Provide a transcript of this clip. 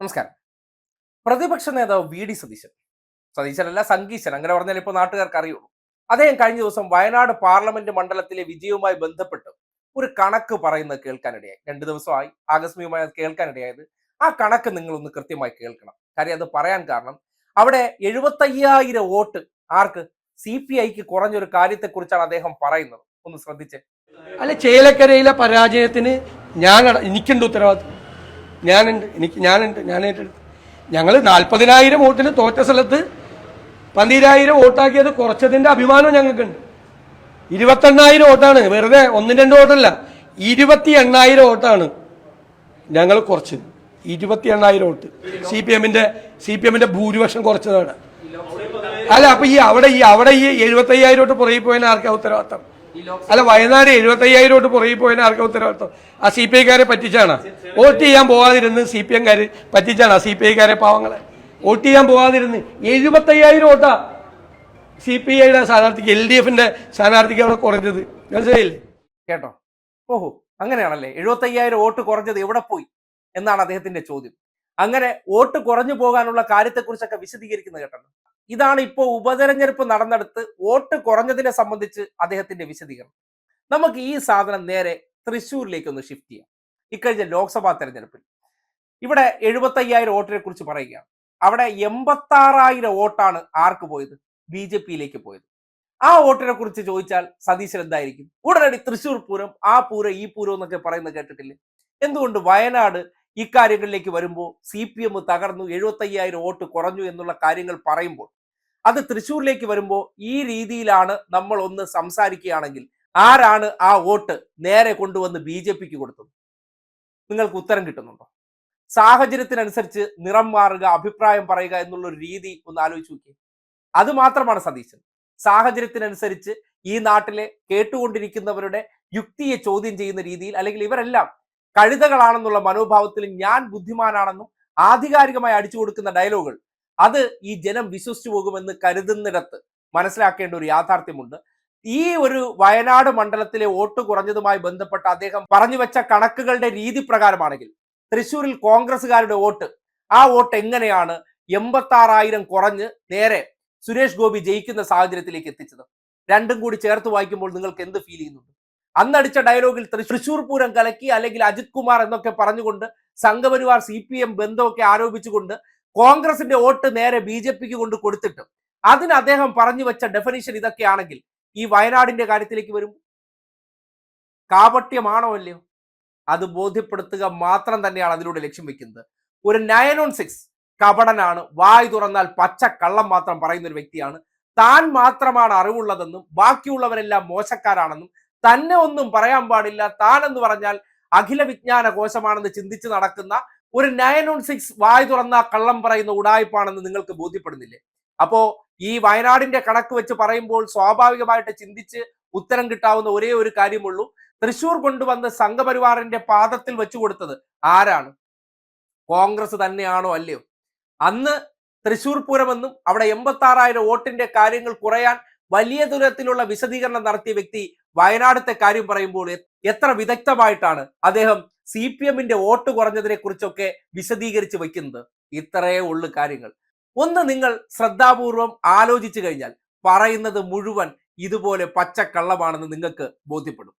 നമസ്കാരം. പ്രതിപക്ഷ നേതാവ് വി. ഡി. സതീശൻ. സതീശനല്ല സംഗീശൻ. അങ്ങനെ പറഞ്ഞാൽ ഇപ്പോൾ നാട്ടുകാർക്ക് അറിയുള്ളൂ. അദ്ദേഹം കഴിഞ്ഞ ദിവസം വയനാട് പാർലമെന്റ് മണ്ഡലത്തിലെ വിജയവുമായി ബന്ധപ്പെട്ട് ഒരു കണക്ക് പറയുന്നത് കേൾക്കാനിടയായി. രണ്ടു ദിവസമായി ആകസ്മികമായി അത് കേൾക്കാനിടയായത്. ആ കണക്ക് നിങ്ങളൊന്ന് കൃത്യമായി കേൾക്കണം. കാര്യം അത് പറയാൻ കാരണം അവിടെ എഴുപത്തയ്യായിരം വോട്ട് ആർക്ക്? സി പി ഐക്ക് കുറഞ്ഞൊരു കാര്യത്തെക്കുറിച്ചാണ് അദ്ദേഹം പറയുന്നത്. ഒന്ന് ശ്രദ്ധിച്ചേ. അല്ല ചേലക്കരയിലെ പരാജയത്തിന് ഞാൻ എനിക്കുണ്ട് ഉത്തരവാദിത്വം. ഞാനുണ്ട് എനിക്ക് ഞാനുണ്ട് ഞാൻ ഏറ്റെടുത്തു. ഞങ്ങൾ നാൽപ്പതിനായിരം വോട്ടിന് തോറ്റ സ്ഥലത്ത് പന്തിരായിരം വോട്ടാക്കിയത് കുറച്ചതിന്റെ അഭിമാനം ഞങ്ങൾക്കുണ്ട്. ഇരുപത്തെണ്ണായിരം വോട്ടാണ് വെറുതെ ഒന്നും രണ്ട് വോട്ടല്ല ഇരുപത്തി എണ്ണായിരം വോട്ടാണ് ഞങ്ങൾ കുറച്ചത്. ഇരുപത്തി എണ്ണായിരം വോട്ട്. സി പി എമ്മിന്റെ സി പി എമ്മിന്റെ ഭൂരിപക്ഷം കുറച്ചതാണ്. അല്ല അപ്പം ഈ അവിടെ ഈ അവിടെ ഈ എഴുപത്തയ്യായിരം വോട്ട് പുറകെ പോയതിന് ആർക്കാ ഉത്തരവാദിത്തം? അല്ല വയനാട് എഴുപത്തി അയ്യായിരം വോട്ട് പുറകെ പോയതിന് ആർക്കും ഉത്തരവാദിത്വം ആ സി പി ഐക്കാരെ പറ്റിച്ചാണ്. വോട്ട് ചെയ്യാൻ പോകാതിരുന്ന് സി പി എംകാർ പറ്റിച്ചാണ് ആ സി പി ഐക്കാരെ പാവങ്ങളെ. വോട്ട് ചെയ്യാൻ പോകാതിരുന്ന് എഴുപത്തി അയ്യായിരം വോട്ടാ സി പി ഐയുടെ സ്ഥാനാർത്ഥിക്ക് എൽ ഡി എഫിന്റെ സ്ഥാനാർത്ഥിക്ക് അവിടെ കുറഞ്ഞത്. മനസ്സിലായില്ലേ? കേട്ടോ? ഓഹോ അങ്ങനെയാണല്ലേ? എഴുപത്തി അയ്യായിരം വോട്ട് കുറഞ്ഞത് എവിടെ പോയി? എന്നാണ് അദ്ദേഹത്തിന്റെ ചോദ്യം. അങ്ങനെ വോട്ട് കുറഞ്ഞു പോകാനുള്ള കാര്യത്തെക്കുറിച്ചൊക്കെ വിശദീകരിക്കുന്നത് കേട്ടോ. ഇതാണ് ഇപ്പോൾ ഉപതെരഞ്ഞെടുപ്പ് നടന്നെടുത്ത് വോട്ട് കുറഞ്ഞതിനെ സംബന്ധിച്ച് അദ്ദേഹത്തിന്റെ വിശദീകരണം. നമുക്ക് ഈ സാധനം നേരെ തൃശ്ശൂരിലേക്ക് ഒന്ന് ഷിഫ്റ്റ് ചെയ്യാം. ഇക്കഴിഞ്ഞ ലോക്സഭാ തെരഞ്ഞെടുപ്പിൽ. ഇവിടെ എഴുപത്തയ്യായിരം വോട്ടിനെ കുറിച്ച് പറയുകയാണ്. അവിടെ എൺപത്താറായിരം വോട്ടാണ് ആർക്ക് പോയത്? ബി ജെ പിയിലേക്ക് പോയത്. ആ വോട്ടിനെ കുറിച്ച് ചോദിച്ചാൽ സതീശൻ എന്തായിരിക്കും? ഉടനടി തൃശ്ശൂർ പൂരം ആ പൂരം ഈ പൂരം എന്നൊക്കെ പറയുന്നത് കേട്ടിട്ടില്ലേ? എന്തുകൊണ്ട് വയനാട് ഇക്കാര്യങ്ങളിലേക്ക് വരുമ്പോൾ സി പി എം തകർന്നു എഴുപത്തയ്യായിരം വോട്ട് കുറഞ്ഞു എന്നുള്ള കാര്യങ്ങൾ പറയുമ്പോൾ അത് തൃശ്ശൂരിലേക്ക് വരുമ്പോൾ ഈ രീതിയിലാണ് നമ്മൾ ഒന്ന് സംസാരിക്കുകയാണെങ്കിൽ ആരാണ് ആ വോട്ട് നേരെ കൊണ്ടുവന്ന് ബി ജെ പിക്ക് കൊടുത്തത്? നിങ്ങൾക്ക് ഉത്തരം കിട്ടുന്നുണ്ടോ? സാഹചര്യത്തിനനുസരിച്ച് നിറം മാറുക അഭിപ്രായം പറയുക എന്നുള്ളൊരു രീതി ഒന്ന് ആലോചിച്ച് നോക്കിയേ. അത് മാത്രമാണ് സതീശൻ. സാഹചര്യത്തിനനുസരിച്ച് ഈ നാട്ടിലെ കേട്ടുകൊണ്ടിരിക്കുന്നവരുടെ യുക്തിയെ ചോദ്യം ചെയ്യുന്ന രീതിയിൽ അല്ലെങ്കിൽ ഇവരെല്ലാം കഴുതകളാണെന്നുള്ള മനോഭാവത്തിൽ ഞാൻ ബുദ്ധിമാനാണെന്നും ആധികാരികമായി അടിച്ചു കൊടുക്കുന്ന ഡയലോഗുകൾ അത് ഈ ജനം വിശ്വസിച്ചു പോകുമെന്ന് കരുതുന്നിടത്ത് മനസ്സിലാക്കേണ്ട ഒരു യാഥാർത്ഥ്യമുണ്ട്. ഈ ഒരു വയനാട് മണ്ഡലത്തിലെ വോട്ട് കുറഞ്ഞതുമായി ബന്ധപ്പെട്ട് അദ്ദേഹം പറഞ്ഞു വെച്ച കണക്കുകളുടെ രീതി പ്രകാരമാണെങ്കിൽ തൃശൂരിൽ കോൺഗ്രസുകാരുടെ വോട്ട് ആ വോട്ട് എങ്ങനെയാണ് എൺപത്തി ആറായിരം കുറഞ്ഞ് നേരെ സുരേഷ് ഗോപി ജയിക്കുന്ന സാഹചര്യത്തിലേക്ക് എത്തിച്ചത്? രണ്ടും കൂടി ചേർത്ത് വായിക്കുമ്പോൾ നിങ്ങൾക്ക് എന്ത് ഫീൽ ചെയ്യുന്നുണ്ട്? അന്നടിച്ച ഡയലോഗിൽ തൃശൂർ പൂരം കലക്കി അല്ലെങ്കിൽ അജിത് കുമാർ എന്നൊക്കെ പറഞ്ഞുകൊണ്ട് സംഘപരിവാർ സി പി എം ബന്ധമൊക്കെ ആരോപിച്ചുകൊണ്ട് കോൺഗ്രസിന്റെ വോട്ട് നേരെ ബി ജെ പിക്ക് കൊണ്ട് കൊടുത്തിട്ട്. അതിന് അദ്ദേഹം പറഞ്ഞു വെച്ച ഡെഫിനിഷൻ ഇതൊക്കെയാണെങ്കിൽ ഈ വയനാടിന്റെ കാര്യത്തിലേക്ക് വരും. കാപട്യമാണോ അല്ലയോ? അത് ബോധ്യപ്പെടുത്തുക മാത്രം തന്നെയാണ് അതിലൂടെ ലക്ഷ്യം വെക്കുന്നത്. ഒരു നയൻ ഓൺ സിക്സ് കപടനാണ്. വായ് തുറന്നാൽ പച്ച കള്ളം മാത്രം പറയുന്ന ഒരു വ്യക്തിയാണ്. താൻ മാത്രമാണ് അറിവുള്ളതെന്നും ബാക്കിയുള്ളവരെല്ലാം മോശക്കാരാണെന്നും തന്നെ ഒന്നും പറയാൻ പാടില്ല. താൻ എന്ന് പറഞ്ഞാൽ അഖില വിജ്ഞാന കോശമാണെന്ന് ചിന്തിച്ച് നടക്കുന്ന ഒരു നയൻ ഓൺ സിക്സ് വായ് തുറന്ന കള്ളം പറയുന്ന ഉടായ്പാണെന്ന് നിങ്ങൾക്ക് ബോധ്യപ്പെടുന്നില്ലേ? അപ്പോ ഈ വയനാടിന്റെ കണക്ക് വെച്ച് പറയുമ്പോൾ സ്വാഭാവികമായിട്ട് ചിന്തിച്ച് ഉത്തരം കിട്ടാവുന്ന ഒരേ ഒരു കാര്യമുള്ളൂ. തൃശൂർ കൊണ്ടുവന്ന സംഘപരിവാറിന്റെ പാദത്തിൽ വെച്ചു കൊടുത്തത് ആരാണ്? കോൺഗ്രസ് തന്നെയാണോ അല്ലയോ? അന്ന് തൃശൂർ പൂരമെന്നും അവിടെ എൺപത്തി ആറായിരം വോട്ടിന്റെ കാര്യങ്ങൾ കുറയാൻ വലിയ ദൂരത്തിലുള്ള വിശദീകരണം നടത്തിയ വ്യക്തി വയനാടത്തെ കാര്യം പറയുമ്പോൾ എത്ര വിദഗ്ധമായിട്ടാണ് അദ്ദേഹം സി പി എമ്മിന്റെ വോട്ട് കുറഞ്ഞതിനെ കുറിച്ചൊക്കെ വിശദീകരിച്ച് വയ്ക്കുന്നത് ഇത്രയേ ഉള്ളു കാര്യങ്ങൾ. ഒന്ന് നിങ്ങൾ ശ്രദ്ധാപൂർവം ആലോചിച്ചു കഴിഞ്ഞാൽ പറയുന്നത് മുഴുവൻ ഇതുപോലെ പച്ചക്കള്ളമാണെന്ന് നിങ്ങൾക്ക് ബോധ്യപ്പെടും.